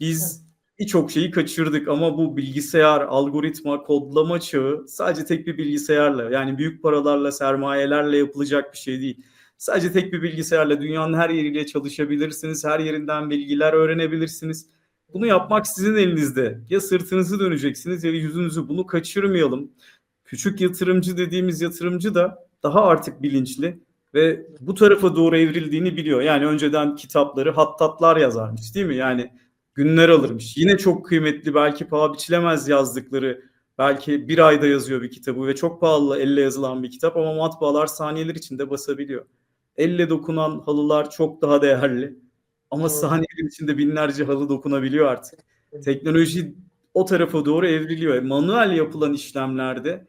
Biz birçok şeyi kaçırdık ama bu bilgisayar, algoritma, kodlama çağı sadece tek bir bilgisayarla yani büyük paralarla, sermayelerle yapılacak bir şey değil. Sadece tek bir bilgisayarla dünyanın her yeriyle çalışabilirsiniz. Her yerinden bilgiler öğrenebilirsiniz. Bunu yapmak sizin elinizde. Ya sırtınızı döneceksiniz ya yüzünüzü. Bunu kaçırmayalım. Küçük yatırımcı dediğimiz yatırımcı da daha artık bilinçli ve bu tarafa doğru evrildiğini biliyor. Yani önceden kitapları hattatlar yazarmış değil mi? Yani günler alırmış. Yine çok kıymetli belki paha biçilemez yazdıkları belki bir ayda yazıyor bir kitabı ve çok pahalı elle yazılan bir kitap ama matbaalar saniyeler içinde basabiliyor. Elle dokunan halılar çok daha değerli ama Doğru. saniyeler içinde binlerce halı dokunabiliyor artık. Teknoloji o tarafa doğru evriliyor. Manuel yapılan işlemlerde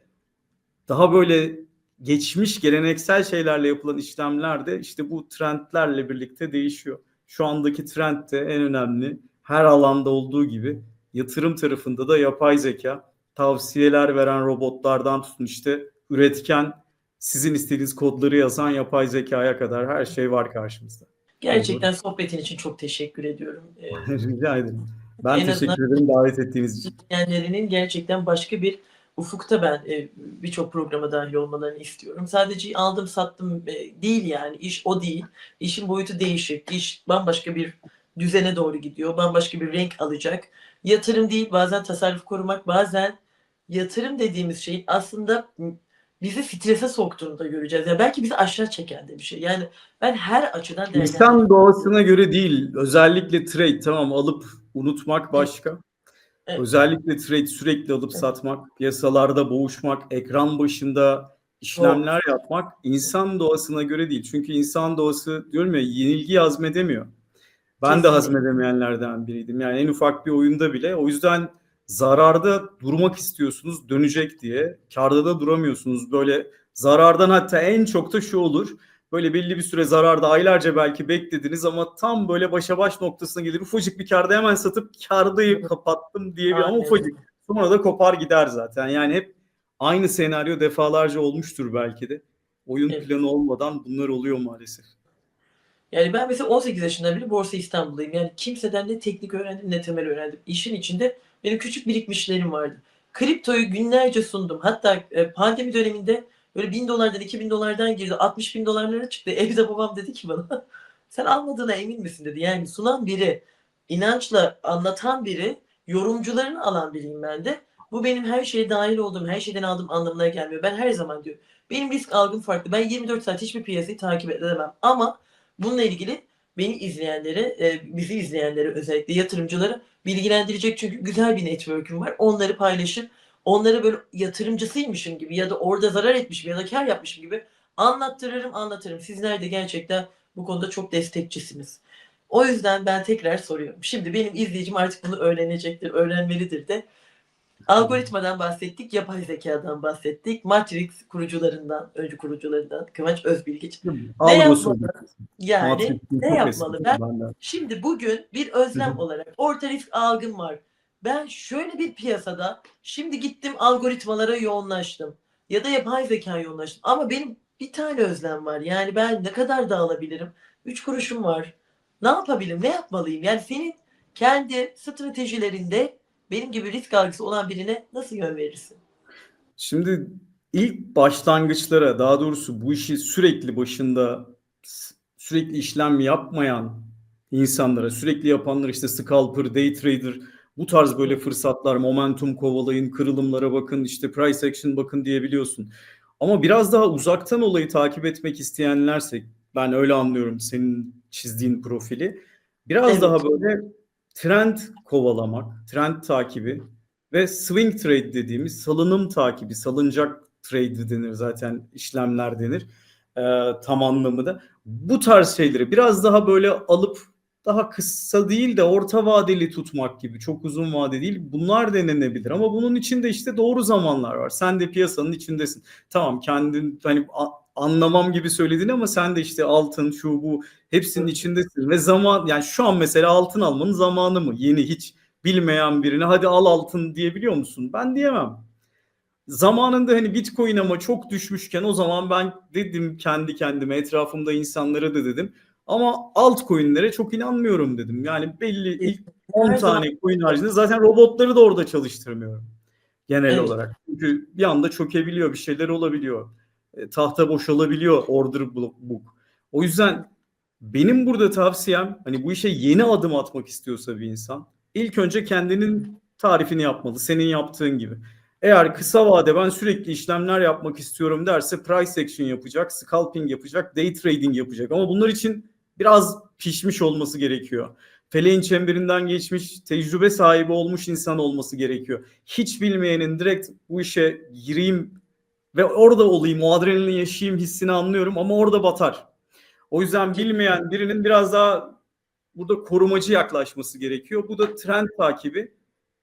daha böyle geçmiş geleneksel şeylerle yapılan işlemlerde işte bu trendlerle birlikte değişiyor. Şu andaki trend de en önemli her alanda olduğu gibi yatırım tarafında da yapay zeka tavsiyeler veren robotlardan tutun işte üretken sizin istediğiniz kodları yazan yapay zekaya kadar her şey var karşımızda. Gerçekten sohbetin için çok teşekkür ediyorum. Ee, Rica ederim. Ben En teşekkür ederim davet ettiğiniz için. dinleyenlerinin gerçekten başka bir ufukta ben e, birçok programa dahil olmalarını istiyorum. Sadece aldım sattım e, değil yani iş o değil. İşin boyutu değişik. İş bambaşka bir düzene doğru gidiyor. Bambaşka bir renk alacak. Yatırım değil bazen tasarruf korumak bazen yatırım dediğimiz şey aslında bizi strese soktuğunu da göreceğiz. Ya belki bizi aşağı çeken de bir şey. Yani ben her açıdan. İnsan doğasına göre değil. Özellikle trade tamam alıp unutmak başka. Evet. Özellikle trade sürekli alıp Evet. satmak, piyasalarda boğuşmak, ekran başında işlemler yapmak insan doğasına göre değil. Çünkü insan doğası diyorum ya yenilgi hazmedemiyor. Ben de hazmedemeyenlerden biriydim. Yani en ufak bir oyunda bile. O yüzden zararda durmak istiyorsunuz dönecek diye. Karda da duramıyorsunuz. Böyle zarardan hatta en çok da şu olur. Böyle belli bir süre zararda aylarca belki beklediniz ama tam böyle başa baş noktasına gelir. Ufacık bir karda hemen satıp kardayı kapattım diye bir ama ufacık. Sonra da kopar gider zaten. Yani hep aynı senaryo defalarca olmuştur belki de. Oyun Evet. planı olmadan bunlar oluyor maalesef. Yani ben mesela 18 yaşından beri Borsa İstanbul'dayım. Yani kimseden ne teknik öğrendim ne temel öğrendim. İşin içinde benim küçük birikmişlerim vardı. Kriptoyu günlerce sundum. Hatta e, pandemi döneminde böyle 1000 dolardan 2000 dolardan girdi. 60 bin dolarlara çıktı. Evde babam dedi ki bana sen almadığına emin misin dedi. Yani sunan biri, inançla anlatan biri, yorumcularını alan biriyim ben de. Bu benim her şeye dahil olduğum, her şeyden aldığım anlamına gelmiyor. Ben her zaman diyorum. Benim risk algım farklı. Ben 24 saat hiçbir piyasayı takip edemem. Ama bununla ilgili beni izleyenlere, e, bizi izleyenlere özellikle yatırımcıları bilgilendirecek çünkü güzel bir network'üm var. Onları paylaşır. Onları böyle yatırımcısıymışım gibi ya da orada zarar etmişim ya da kar yapmışım gibi anlattırırım, anlatırım. Sizler de gerçekten bu konuda çok destekçisiniz. O yüzden ben tekrar soruyorum. Şimdi benim izleyicim artık bunu öğrenecektir, öğrenmelidir de. Algoritmadan bahsettik, yapay zekadan bahsettik, Matrix kurucularından, öncü kurucularından Kıvanç Özbilgiç. Algo yapmalı? Yani ne yapmalı? Ben benden. Şimdi bugün bir özlem olarak orta risk algım var. Ben şöyle bir piyasada şimdi gittim algoritmalara yoğunlaştım. Ya da yapay zeka yoğunlaştım. Ama benim bir tane özlem var. Yani ben ne kadar dağılabilirim? Üç kuruşum var. Ne yapabilirim? Ne yapmalıyım? Yani senin kendi stratejilerinde benim gibi risk algısı olan birine nasıl yön verirsin? Şimdi ilk başlangıçlara daha doğrusu bu işi sürekli başında sürekli işlem yapmayan insanlara sürekli yapanlar işte scalper, day trader bu tarz böyle fırsatlar momentum kovalayın, kırılımlara bakın işte price action bakın diyebiliyorsun. Ama biraz daha uzaktan olayı takip etmek isteyenlerse ben öyle anlıyorum senin çizdiğin profili. Biraz Evet. daha böyle trend kovalamak, trend takibi ve swing trade dediğimiz salınım takibi, salıncak trade denir zaten işlemler denir ee, tam anlamı da. Bu tarz şeyleri biraz daha böyle alıp daha kısa değil de orta vadeli tutmak gibi çok uzun vade değil bunlar denenebilir ama bunun için de işte doğru zamanlar var. Sen de piyasanın içindesin. Tamam kendin hani anlamam gibi söyledin ama sen de işte altın şu bu hepsinin içindesin ve zaman yani şu an mesela altın almanın zamanı mı? Yeni hiç bilmeyen birine hadi al altın diyebiliyor musun? Ben diyemem. Zamanında hani Bitcoin ama çok düşmüşken o zaman ben dedim kendi kendime etrafımda insanlara da dedim. Ama altcoin'lere çok inanmıyorum dedim. Yani belli ilk 10 Her zaman- tane coin haricinde zaten robotları da orada çalıştırmıyorum. Genel Evet. olarak. Çünkü bir anda çökebiliyor, bir şeyler olabiliyor. E, tahta boşalabiliyor order book. O yüzden benim burada tavsiyem hani bu işe yeni adım atmak istiyorsa bir insan ilk önce kendinin tarifini yapmalı. Senin yaptığın gibi. Eğer kısa vade ben sürekli işlemler yapmak istiyorum derse price action yapacak, scalping yapacak, day trading yapacak. Ama bunlar için biraz pişmiş olması gerekiyor. Feleğin çemberinden geçmiş, tecrübe sahibi olmuş insan olması gerekiyor. Hiç bilmeyenin direkt bu işe gireyim ve orada olayım, o adrenalini yaşayayım hissini anlıyorum ama orada batar. O yüzden bilmeyen birinin biraz daha burada korumacı yaklaşması gerekiyor. Bu da trend takibi,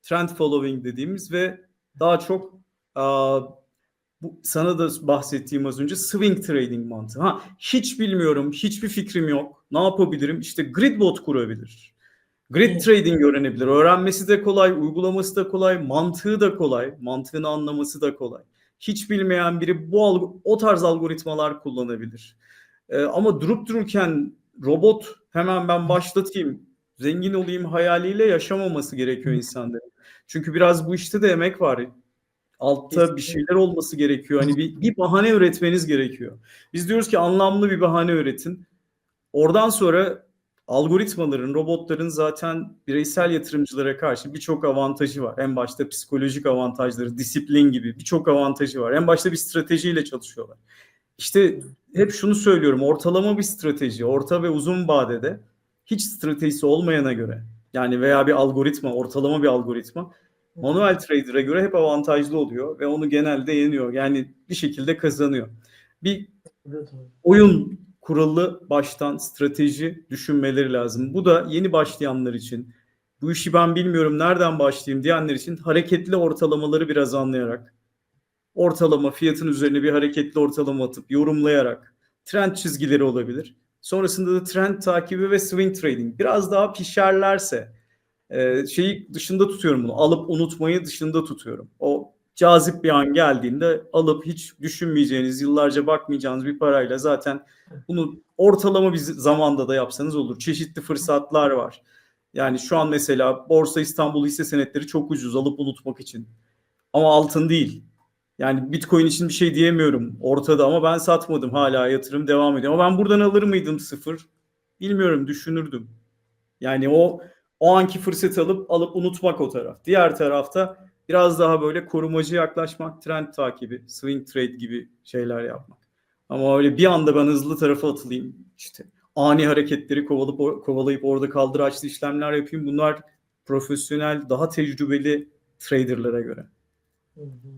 trend following dediğimiz ve daha çok aa, bu sana da bahsettiğim az önce swing trading mantığı. Ha hiç bilmiyorum, hiçbir fikrim yok. Ne yapabilirim? İşte gridbot kurabilir. Grid trading öğrenebilir. Öğrenmesi de kolay, uygulaması da kolay, mantığı da kolay, mantığını anlaması da kolay. Hiç bilmeyen biri bu o tarz algoritmalar kullanabilir. Ee, ama durup dururken robot hemen ben başlatayım, zengin olayım hayaliyle yaşamaması gerekiyor insanların. Çünkü biraz bu işte de emek var. Altta bir şeyler olması gerekiyor. Hani bir, bir bahane üretmeniz gerekiyor. Biz diyoruz ki anlamlı bir bahane üretin. Oradan sonra algoritmaların, robotların zaten bireysel yatırımcılara karşı birçok avantajı var. En başta psikolojik avantajları, disiplin gibi birçok avantajı var. En başta bir stratejiyle çalışıyorlar. İşte hep şunu söylüyorum. Ortalama bir strateji, orta ve uzun vadede hiç stratejisi olmayana göre yani veya bir algoritma, ortalama bir algoritma manuel trader'a göre hep avantajlı oluyor ve onu genelde yeniyor. Yani bir şekilde kazanıyor. Bir oyun kuralı baştan strateji düşünmeleri lazım. Bu da yeni başlayanlar için bu işi ben bilmiyorum nereden başlayayım diyenler için hareketli ortalamaları biraz anlayarak ortalama fiyatın üzerine bir hareketli ortalama atıp yorumlayarak trend çizgileri olabilir. Sonrasında da trend takibi ve swing trading biraz daha pişerlerse şeyi dışında tutuyorum bunu. Alıp unutmayı dışında tutuyorum. O cazip bir an geldiğinde alıp hiç düşünmeyeceğiniz, yıllarca bakmayacağınız bir parayla zaten bunu ortalama bir zamanda da yapsanız olur. Çeşitli fırsatlar var. Yani şu an mesela Borsa İstanbul hisse senetleri çok ucuz alıp unutmak için. Ama altın değil. Yani Bitcoin için bir şey diyemiyorum ortada ama ben satmadım. Hala yatırım devam ediyor. Ama ben buradan alır mıydım sıfır? Bilmiyorum düşünürdüm. Yani o o anki fırsatı alıp alıp unutmak o taraf. Diğer tarafta biraz daha böyle korumacı yaklaşmak, trend takibi, swing trade gibi şeyler yapmak. Ama öyle bir anda ben hızlı tarafa atılayım işte ani hareketleri kovalayıp, kovalayıp orada kaldıraçlı işlemler yapayım. Bunlar profesyonel, daha tecrübeli traderlara göre. Hı hı.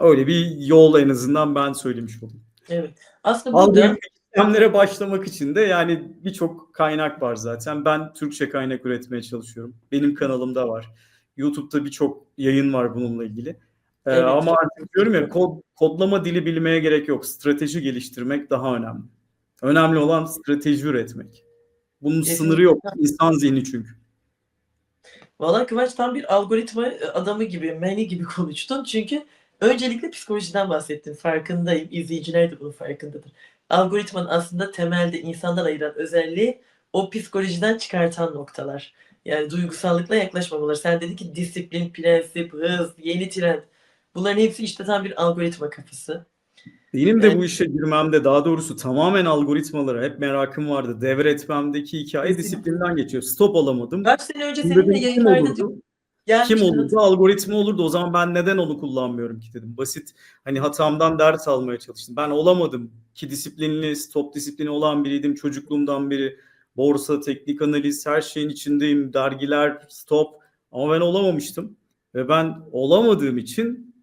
Öyle bir yol en azından ben söylemiş olayım. Evet. Aslında burada işlemlere başlamak için de yani birçok kaynak var zaten. Ben Türkçe kaynak üretmeye çalışıyorum. Benim kanalımda var. YouTube'da birçok yayın var bununla ilgili. Ee, Evet. ama artık diyorum ya kod, kodlama dili bilmeye gerek yok. Strateji geliştirmek daha önemli. Önemli olan strateji üretmek. Bunun Kesinlikle. sınırı yok. İnsan zihni çünkü. Valla Kıvanç tam bir algoritma adamı gibi, mani gibi konuştun. Çünkü öncelikle psikolojiden bahsettin. Farkındayım. İzleyiciler de bunun farkındadır. Algoritmanın aslında temelde insandan ayıran özelliği o psikolojiden çıkartan noktalar. Yani duygusallıkla yaklaşmamaları. Sen dedin ki disiplin, prensip, hız, yeni trend. Bunların hepsi işte tam bir algoritma kafası. Benim de Evet. bu işe girmemde daha doğrusu tamamen algoritmalara hep merakım vardı. Devretmemdeki hikaye Kesinlikle. disiplinden geçiyor. Stop alamadım. Kaç sene önce Dedim, seninle yayınlarda olurdu? gelmiştin. Kim olurdu? Algoritma olurdu. O zaman ben neden onu kullanmıyorum ki dedim. Basit hani hatamdan ders almaya çalıştım. Ben olamadım ki disiplinli, stop disiplini olan biriydim çocukluğumdan beri. Borsa, teknik analiz her şeyin içindeyim. Dergiler, stop. Ama ben olamamıştım. Ve ben olamadığım için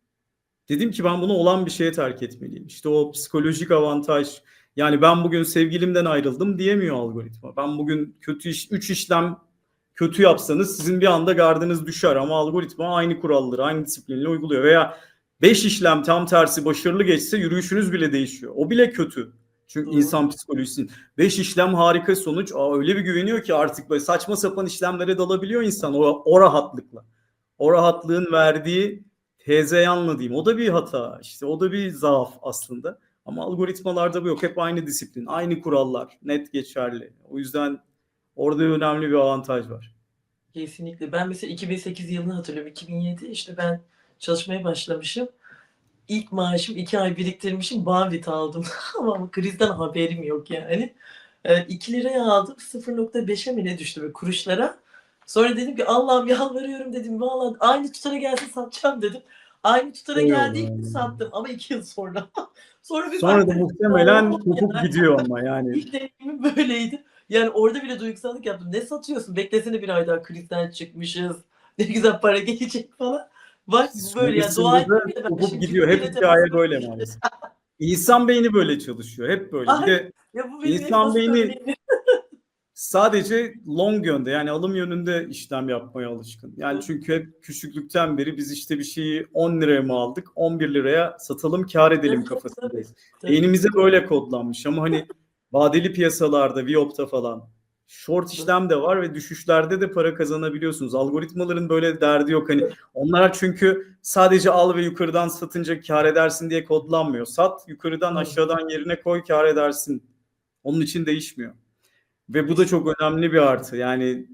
dedim ki ben bunu olan bir şeye terk etmeliyim. İşte o psikolojik avantaj. Yani ben bugün sevgilimden ayrıldım diyemiyor algoritma. Ben bugün kötü iş, 3 işlem kötü yapsanız sizin bir anda gardınız düşer ama algoritma aynı kuralları aynı disiplinle uyguluyor veya 5 işlem tam tersi başarılı geçse yürüyüşünüz bile değişiyor. O bile kötü. Çünkü Doğru. insan psikolojisi. 5 işlem harika sonuç. Aa, öyle bir güveniyor ki artık böyle saçma sapan işlemlere dalabiliyor insan o, o rahatlıkla. O rahatlığın verdiği hezeyanla diyeyim. O da bir hata. İşte o da bir zaaf aslında. Ama algoritmalarda bu yok. Hep aynı disiplin, aynı kurallar, net geçerli. O yüzden orada önemli bir avantaj var. Kesinlikle. Ben mesela 2008 yılını hatırlıyorum. 2007 işte ben çalışmaya başlamışım. İlk maaşım 2 ay biriktirmişim. Banvit aldım. Ama krizden haberim yok yani. 2 liraya aldım. 0.5'e mi ne düştü böyle kuruşlara. Sonra dedim ki Allah'ım yalvarıyorum dedim. Vallahi aynı tutara gelse satacağım dedim. Aynı tutara Eyvallah. geldiği gibi sattım ama 2 yıl sonra. sonra bir Sonra da muhtemelen "Aa, kopup yani." gidiyor ama yani. İlk deneyimim böyleydi. Yani orada bile duygusallık yaptım. Ne satıyorsun? Beklesene bir ay daha krizden çıkmışız. Ne güzel para gelecek falan. Bak böyle ya. Dua Şimdi gidiyor. Hep hikaye böyle maalesef. İnsan beyni böyle çalışıyor. Hep böyle. Bir de İnsan beyni- sadece long yönde yani alım yönünde işlem yapmaya alışkın. Yani çünkü hep küçüklükten beri biz işte bir şeyi 10 liraya mı aldık 11 liraya satalım kar edelim kafasındayız. Beynimize böyle kodlanmış ama hani vadeli piyasalarda, Viyop'ta falan short işlem de var ve düşüşlerde de para kazanabiliyorsunuz. Algoritmaların böyle derdi yok. Hani onlar çünkü sadece al ve yukarıdan satınca kar edersin diye kodlanmıyor. Sat, yukarıdan aşağıdan yerine koy kar edersin. Onun için değişmiyor. Ve bu da çok önemli bir artı. Yani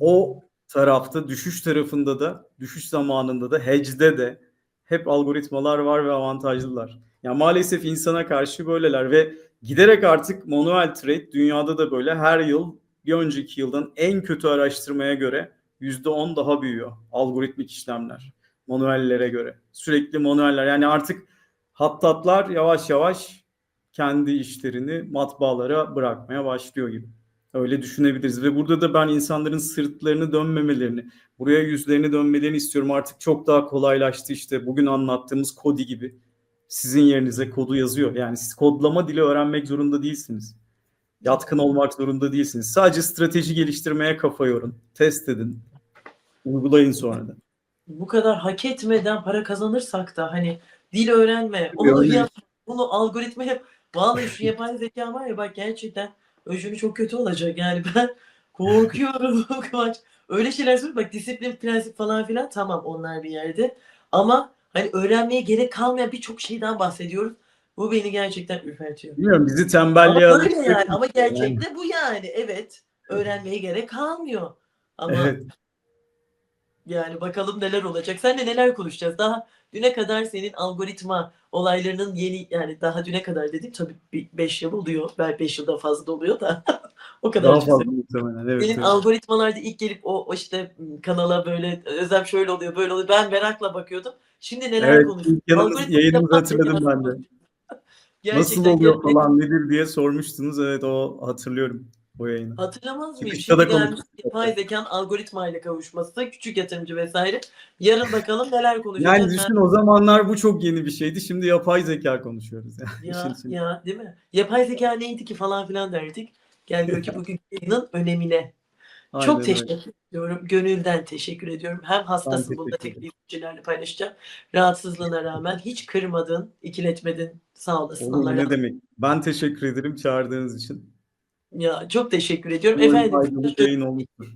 o tarafta düşüş tarafında da düşüş zamanında da hedge'de de hep algoritmalar var ve avantajlılar. Ya maalesef insana karşı böyleler ve giderek artık manuel trade dünyada da böyle her yıl bir önceki yıldan en kötü araştırmaya göre %10 daha büyüyor algoritmik işlemler manuellere göre. Sürekli manueller yani artık hattatlar yavaş yavaş kendi işlerini matbaalara bırakmaya başlıyor gibi. Öyle düşünebiliriz ve burada da ben insanların sırtlarını dönmemelerini, buraya yüzlerini dönmelerini istiyorum. Artık çok daha kolaylaştı işte bugün anlattığımız Kodi gibi. Sizin yerinize kodu yazıyor. Yani siz kodlama dili öğrenmek zorunda değilsiniz. Yatkın olmak zorunda değilsiniz. Sadece strateji geliştirmeye kafa yorun. Test edin. Uygulayın sonra da. bu kadar hak etmeden para kazanırsak da hani dil öğrenme, onu yap, bunu algoritma yap. Vallahi şu yapay zeka var ya bak gerçekten öcünü çok kötü olacak. Yani ben korkuyorum Kıvanç. Öyle şeyler söylüyor. Bak disiplin, prensip falan filan tamam onlar bir yerde. Ama hani öğrenmeye gerek kalmayan birçok şeyden bahsediyoruz. Bu beni gerçekten ürpertiyor. Bilmiyorum bizi Ama tembelliğe öyle alıştırıyor. yani. Ama gerçekte bu yani. Evet. Öğrenmeye gerek kalmıyor. Ama Evet. yani bakalım neler olacak. Senle neler konuşacağız? Daha düne kadar senin algoritma olaylarının yeni yani daha düne kadar dedim tabii 5 yıl oluyor. Belki 5 yıldan fazla da oluyor da. o kadar Daha fazla muhtemelen. Evet, senin evet. algoritmalarda ilk gelip o, o işte kanala böyle özlem şöyle oluyor böyle oluyor. Ben merakla bakıyordum. Şimdi neler Evet, konuşuyoruz? yayınımızı hatırladım ben de. Gerçekten Nasıl oluyor gerçekten- falan nedir diye sormuştunuz. Evet o hatırlıyorum o yayını. Hatırlamaz mıyım? Şimdi gelmiş yapay zekanın algoritma ile kavuşması, küçük yatırımcı vesaire. Yarın bakalım neler konuşacağız. Yani düşün o zamanlar bu çok yeni bir şeydi. Şimdi yapay zeka konuşuyoruz. Yani. Ben- ya, ya değil mi? Yapay zeka neydi ki falan filan derdik. Gel ki bugün yayının önemine. Aynen Çok öyle. teşekkür ediyorum. Gönülden teşekkür ediyorum. Hem hastasın bunu da paylaşacağım. Rahatsızlığına rağmen hiç kırmadın, ikiletmedin. Sağ olasın. Olur ne demek. Ben teşekkür ederim çağırdığınız için. Ya çok teşekkür ediyorum. Umarım Efendim yayın olmuştur.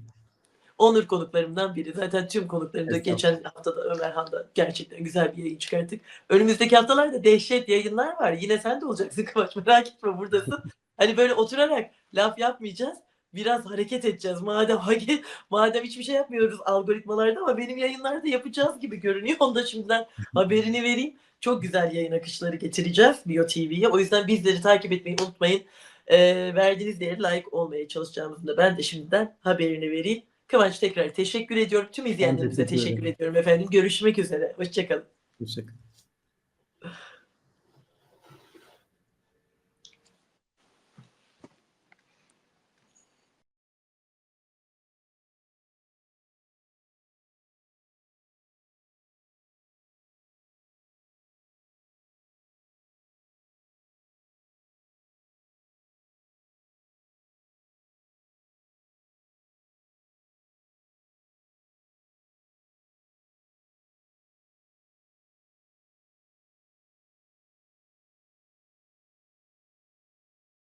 onur konuklarımdan biri. Zaten tüm konuklarımda geçen haftada Ömerhan'da gerçekten güzel bir yayın çıkarttık. Önümüzdeki haftalarda dehşet yayınlar var. Yine sen de olacaksın Kıvanç merak etme buradasın. hani böyle oturarak laf yapmayacağız. Biraz hareket edeceğiz. Madem madem hiçbir şey yapmıyoruz algoritmalarda ama benim yayınlarda yapacağız gibi görünüyor. Onu da şimdiden haberini vereyim. Çok güzel yayın akışları getireceğiz Bio TV'ye. O yüzden bizleri takip etmeyi unutmayın. Ee, verdiğiniz değeri layık olmaya çalışacağımızın da ben de şimdiden haberini vereyim. Kıvanç tekrar teşekkür ediyorum. Tüm izleyenlerimize teşekkür teşekkür ediyorum efendim. Görüşmek üzere. Hoşçakalın. Teşekkür